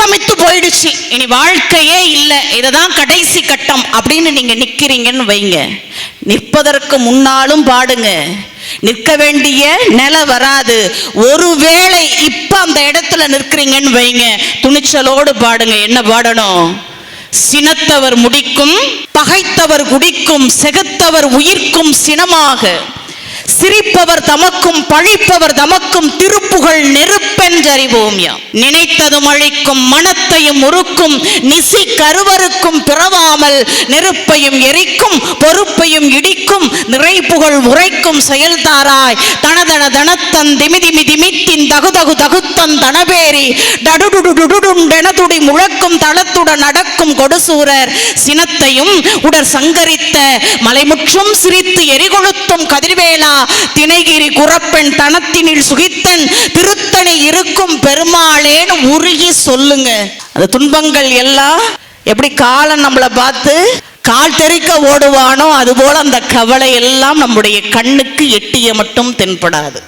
அஸ்தமித்து போயிடுச்சு. இனி வாழ்க்கையே இல்லை. இதுதான் கடைசி கட்டம். அப்படின்னு நீங்க நிக்கிறீங்கன்னு வைங்க. நிற்பதற்கு முன்னாலும் பாடுங்க. நிற்க வேண்டிய நிலை வராது. ஒருவேளை இப்ப அந்த இடத்துல நிற்கிறீங்கன்னு வைங்க. துணிச்சலோடு பாடுங்க. என்ன பாடணும்? சினத்தவர் முடிக்கும் பகைத்தவர் குடிக்கும் செகத்தவர் உயிர்க்கும் சினமாக. சிரிப்பவர் தமக்கும் பழிப்பவர் தமக்கும் திருப்புகள் நெருப்பென்றறிவோம் யாம் நினைத்ததும் அழிக்கும் மனத்தையும் உருக்கும் நிசி கருவருக்கும் பிறவாமல் நெருப்பையும் எரிக்கும் பொறுப்பையும் இடிக்கும் நிறைப்புகள் உரைக்கும் செயல்தாராய் தனதன தனத்தன் திமிதிமி திமித்தின் தகுதகு தகு தகுத்தன் தனபேரி. டடுடுடுடுடுண்டெனதுடி முழக்கும் தளத்துடன் நடக்கும் கொடுசூரர். சினத்தையும் உடற் சங்கரித்த மலைமுற்றும் சிரித்து எரிகொழுத்தும் கதிர்வேலா. திணைகிரி குரப்பெண் தனத்தினில் சுகித்தன் திருத்தணி இருக்கும் பெருமாளேன்னு உருகி சொல்லுங்க. அந்த துன்பங்கள் எல்லாம் எப்படி காலம் நம்மளை பார்த்து கால் தெறிக்க ஓடுவானோ அதுபோல அந்த கவலை எல்லாம் நம்முடைய கண்ணுக்கு எட்டிய மட்டும் தென்படாது.